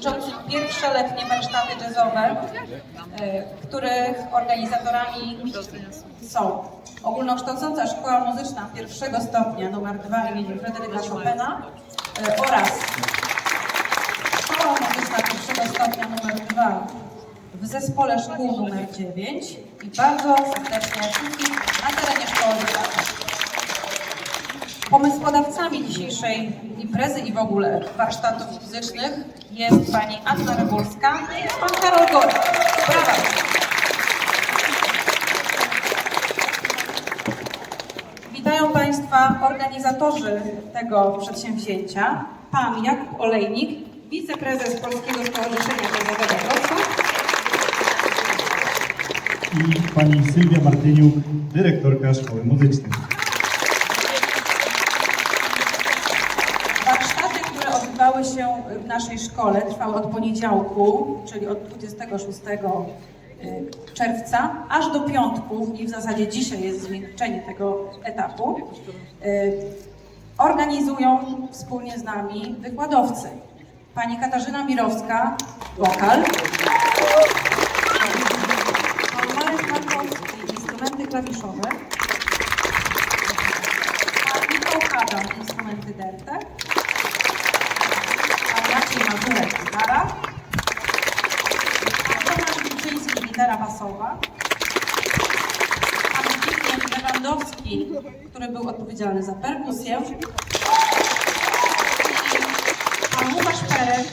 liczących pierwsze letnie warsztaty jazzowe, e, których organizatorami są Ogólnokształcąca Szkoła Muzyczna pierwszego stopnia nr 2 imienia Fryderyka Chopina e, oraz Szkoła Muzyczna pierwszego stopnia nr 2 w zespole szkół nr 9 i bardzo serdecznie wszystkich na terenie szkoły. Pomysłodawcami dzisiejszej imprezy i w ogóle warsztatów muzycznych jest pani Anna Rybulska i pan Karol Góra. Brawa! Witają Państwa organizatorzy tego przedsięwzięcia, pan Jakub Olejnik, wiceprezes Polskiego Stowarzyszenia Wrocław i pani Sylwia Martyniuk, dyrektorka Szkoły Muzycznej. Warsztaty, które odbywały się w naszej szkole, trwały od poniedziałku, czyli od 26 y, czerwca, aż do piątku i w zasadzie dzisiaj jest zwieńczenie tego etapu. Y, Organizują wspólnie z nami wykładowcy. Pani Katarzyna Mirowska, wokal. Pan Marek Markowski, instrumenty klawiszowe. Pan Michał instrumenty derte. Maciej Mazurek, gitara. Tomasz Wilczyński, gitara basowa. Pan Zbigniew Lewandowski, który był odpowiedzialny za perkusję. Pan Łukasz Perek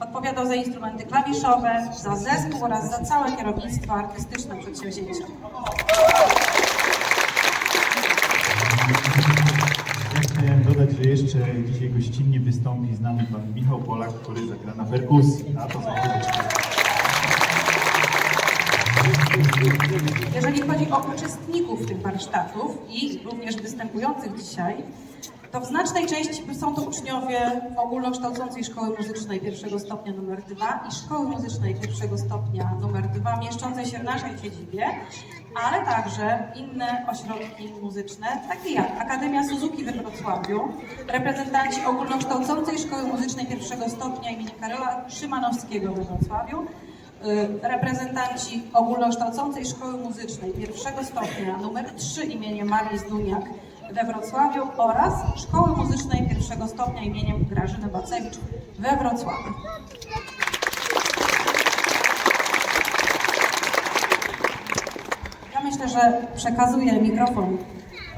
odpowiadał za instrumenty klawiszowe, za zespół oraz za całe kierownictwo artystyczne przedsięwzięcia. Że jeszcze dzisiaj gościnnie wystąpi z nami pan Michał Polak, który zagra na perkusji, a to. Jeżeli chodzi o uczestników tych warsztatów i również występujących dzisiaj, to w znacznej części są to uczniowie ogólnokształcącej szkoły muzycznej pierwszego stopnia numer 2 i szkoły muzycznej pierwszego stopnia numer 2 mieszczącej się w naszej siedzibie, ale także inne ośrodki muzyczne, takie jak Akademia Suzuki we Wrocławiu, reprezentanci ogólnokształcącej szkoły muzycznej pierwszego stopnia imienia Karola Szymanowskiego we Wrocławiu, y, reprezentanci ogólnokształcącej szkoły muzycznej pierwszego stopnia numer 3 imieniem Marii Zduniak we Wrocławiu oraz szkoły muzycznej pierwszego stopnia imieniem Grażyny Bacewicz we Wrocławiu. Ja myślę, że przekazuję mikrofon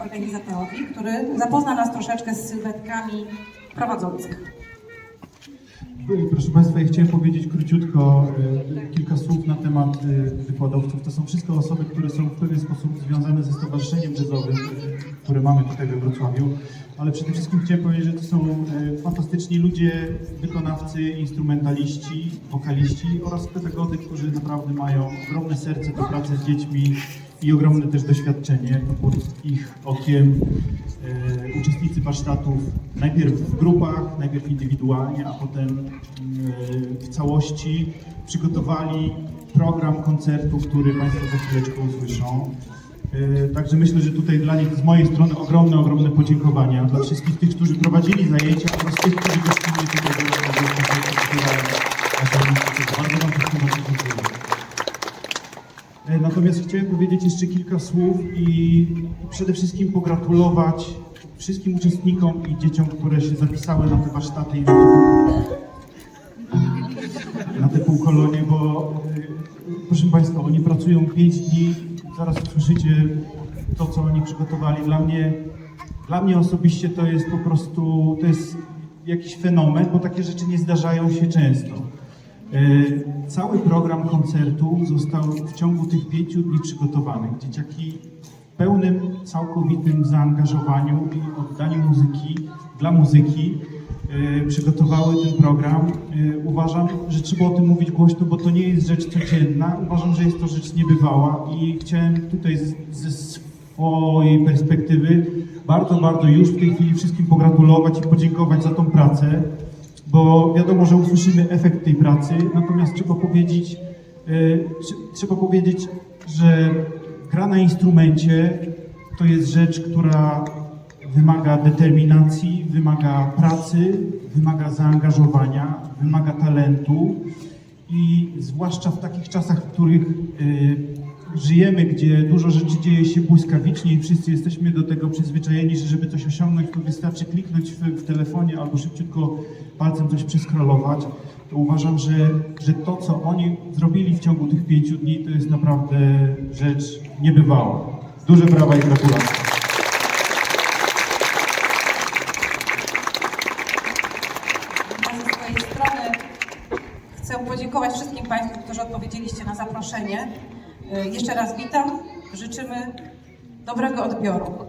organizatorowi, który zapozna nas troszeczkę z sylwetkami prowadzących. Proszę Państwa, ja chciałem powiedzieć króciutko e, kilka słów temat wykładowców. To są wszystko osoby, które są w pewien sposób związane ze Stowarzyszeniem Jazzowym, które mamy tutaj we Wrocławiu. Ale przede wszystkim chciałem powiedzieć, że to są e, fantastyczni ludzie, wykonawcy, instrumentaliści, wokaliści oraz pedagodzy, którzy naprawdę mają ogromne serce do pracy z dziećmi i ogromne też doświadczenie. Pod ich okiem e, uczestnicy warsztatów najpierw w grupach, najpierw indywidualnie, a potem e, w całości przygotowali program koncertu, który Państwo za chwileczkę usłyszą. E, Także myślę, że tutaj dla nich z mojej strony ogromne, ogromne podziękowania dla wszystkich tych, którzy prowadzili zajęcia oraz tych, którzy gościnnie tutaj byli na Bardzo Wam dziękuję. E, Natomiast chciałem powiedzieć jeszcze kilka słów i przede wszystkim pogratulować wszystkim uczestnikom i dzieciom, które się zapisały na te warsztaty i na te, półkolonie, bo Państwa, oni pracują 5 dni, zaraz usłyszycie to, co oni przygotowali. Dla mnie, dla mnie osobiście to jest po prostu, to jest jakiś fenomen, bo takie rzeczy nie zdarzają się często. E, Cały program koncertu został w ciągu tych pięciu dni przygotowany. Dzieciaki w pełnym, całkowitym zaangażowaniu i oddaniu muzyki dla muzyki przygotowały ten program. E, Uważam, że trzeba o tym mówić głośno, bo to nie jest rzecz codzienna. Uważam, że jest to rzecz niebywała i chciałem tutaj ze swojej perspektywy bardzo, bardzo już w tej chwili wszystkim pogratulować i podziękować za tą pracę bo wiadomo, że usłyszymy efekt tej pracy, natomiast trzeba powiedzieć, e, trze- trzeba powiedzieć, że gra na instrumencie to jest rzecz, która wymaga determinacji, wymaga pracy, wymaga zaangażowania, wymaga talentu i zwłaszcza w takich czasach, w których y, żyjemy, gdzie dużo rzeczy dzieje się błyskawicznie i wszyscy jesteśmy do tego przyzwyczajeni, że żeby coś osiągnąć, to wystarczy kliknąć w, w telefonie albo szybciutko palcem coś przeskrolować, to uważam, że, że to, co oni zrobili w ciągu tych pięciu dni, to jest naprawdę rzecz niebywała. Duże brawa i gratulacje. Ja ze swojej strony chcę podziękować wszystkim Państwu, którzy odpowiedzieliście na zaproszenie. Y, Jeszcze raz witam. Życzymy dobrego odbioru.